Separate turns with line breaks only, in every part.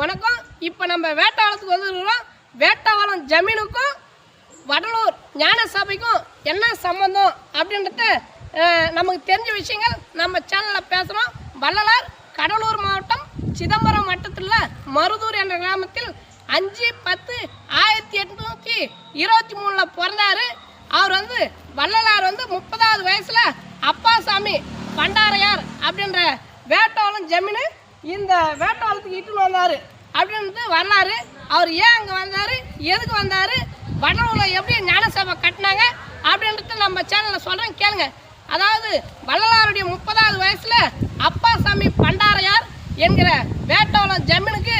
வணக்கம். இப்போ நம்ம வேட்டாளத்துக்கு வந்துருக்கிறோம். வேட்டாவளம் ஜமீனுக்கும் வடலூர் ஞான சபைக்கும் என்ன சம்பந்தம் அப்படின்றத நமக்கு தெரிஞ்ச விஷயங்கள் நம்ம சேனலில் பேசுகிறோம் வள்ளலார் கடலூர் மாவட்டம் சிதம்பரம் வட்டத்தில் மருதூர் என்ற கிராமத்தில் அஞ்சு பத்து ஆயிரத்தி எட்நூற்றி இருபத்தி மூணில் பிறந்தாரு. அவர் வந்து வள்ளலார் வந்து முப்பதாவது வயசில் அப்பாசாமி பண்டாரையார் அப்படின்ற வேட்டாளம் ஜமீனு இந்த வேட்டவாளத்துக்கு இட்டுன்னு வந்தார். அப்படின்ட்டு வர்றாரு. அவர் ஏன் அங்கே வந்தார்? எதுக்கு வந்தார்? வடலூரில் எப்படி ஞானசபை கட்டினாங்க? அப்படின்றது நம்ம சேனலில் சொல்கிறேன் கேளுங்க. அதாவது வள்ளலாருடைய முப்பதாவது வயசில் அப்பாசாமி பண்டாரையார் என்கிற வேட்டவளம் ஜமீனுக்கு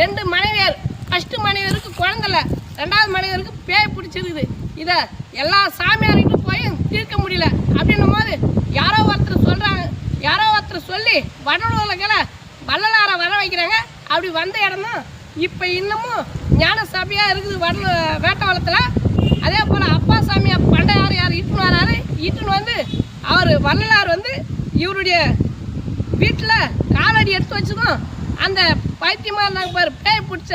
ரெண்டு மனைவியர். ஃபஸ்ட்டு மனைவியருக்கு குழந்தைல ரெண்டாவது மனைவியருக்கு பேய் பிடிச்சிருக்குது. இதை எல்லா சாமியார்கிட்ட போய் தீர்க்க முடியல. அப்படின்னும் போது யாரோ ஒருத்தர் சொல்கிறாங்க யாரோ ஒருத்தர் சொல்லி வடலூரில் வள்ளலாரை வர வைக்கிறாங்க. அப்படி வந்த இடம் தான் இப்போ இன்னமும் ஞான சபையாக இருக்குது வடல வேட்டவளத்தில். அதே போல் அப்பா சாமியா பண்டையார் யார் இட்டுன்னு வராரு. இட்டுன்னு வந்து அவர் வள்ளலார் வந்து இவருடைய வீட்டில் காலடி எடுத்து வச்சுக்கும். அந்த பைத்தியமாக இருந்தாங்க பாரு பேய் பிடிச்ச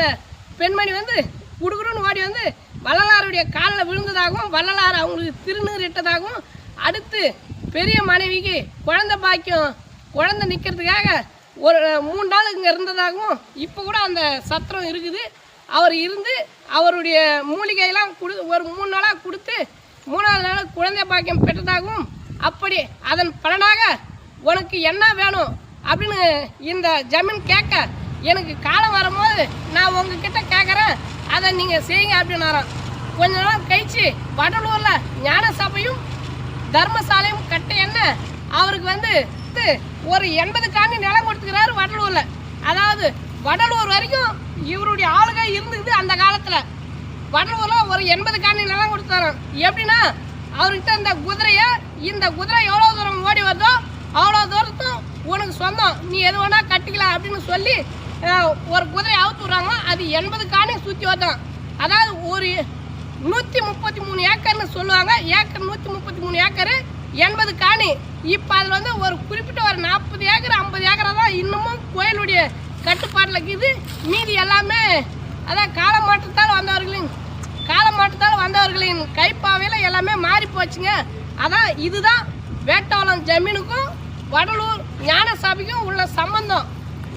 பெண்மணி வந்து குடுகுடுன்னு ஓடி வந்து வள்ளலாருடைய காலில் விழுந்ததாகவும் வள்ளலார் அவங்களுக்கு திருநீர் இட்டதாகவும் அடுத்து பெரிய மனைவிக்கு குழந்தை பாக்கியம் குழந்தை நிற்கிறதுக்காக ஒரு மூணு நாள் இங்கே இருந்ததாகவும் இப்போ கூட அந்த சத்திரம் இருக்குது. அவர் இருந்து அவருடைய மூலிகையெல்லாம் கொடு ஒரு மூணு நாளாக கொடுத்து மூணாவது நாள் குழந்தை பாக்கியம் பெற்றதாகவும் அப்படி அதன் பலனாக உனக்கு என்ன வேணும் அப்படின்னு இந்த ஜமீன் கேட்க எனக்கு காலம் வரும்போது நான் உங்ககிட்ட கேட்குறேன். அதை நீங்கள் செய்யுங்க அப்படின்னாராம். கொஞ்ச நாள் கழிச்சு வடலூரில் ஞான சபையும் தர்மசாலையும் கட்ட என்ன அவருக்கு வந்து ஒரு எண்பது காணி நிலம் கொடுத்துக்கிறாரு வடலூர்ல. அதாவது வடலூர் வரைக்கும் இவருடைய ஆளுகை இருந்தது அந்த காலத்துல. வடலூர்ல ஒரு எண்பது காணி நிலம் கொடுத்தாரு. எப்படின்னா அவர்கிட்ட இந்த குதிரைய இந்த குதிரை எவ்வளோ தூரம் ஓடி வருதோ அவ்வளோ தூரத்தும் உனக்கு சொந்தம். நீ எது வேணா கட்டிக்கலாம் அப்படின்னு சொல்லி ஒரு குதிரை அவுத்து விட்றாங்க. அது எண்பது காணி சுற்றி வந்தான் அதாவது ஒரு நூற்றி முப்பத்தி மூணு ஏக்கர்னு சொல்லுவாங்க. ஏக்கர் நூற்றி முப்பத்தி மூணு ஏக்கரு. எண்பது காணி. இப்போ அதில் வந்து ஒரு குறிப்பிட்ட ஒரு நாற்பது ஏக்கர் ஐம்பது ஏக்கரை தான் இன்னமும் கோயிலுடைய கட்டுப்பாட்டில் இருக்குது. மீதி எல்லாமே அதான் காலமாற்றத்தால் வந்தவர்களின் காலமாற்றத்தால் வந்தவர்களின் கைப்பாவையில் எல்லாமே மாறி போச்சுங்க. அதான் இதுதான் வேட்டாளம் ஜமீனுக்கும் வடலூர் ஞான சபைக்கும் உள்ள சம்பந்தம்.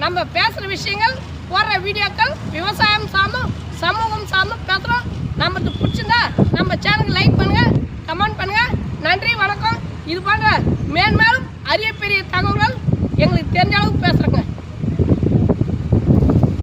நம்ம பேசுகிற விஷயங்கள் போடுற வீடியோக்கள் விவசாயம் சார்ந்தும் சமூகம் சார்ந்தும் பேசுகிறோம் நமக்கு பிடிச்சிருந்தா நம்ம சேனலுக்கு லைக் பண்ணுங்கள் இது போன்ற மேன்மேலும் அரிய பெரிய தகவல்கள் எங்களுக்கு தெரிஞ்ச அளவுக்கு பேசுகிறேங்க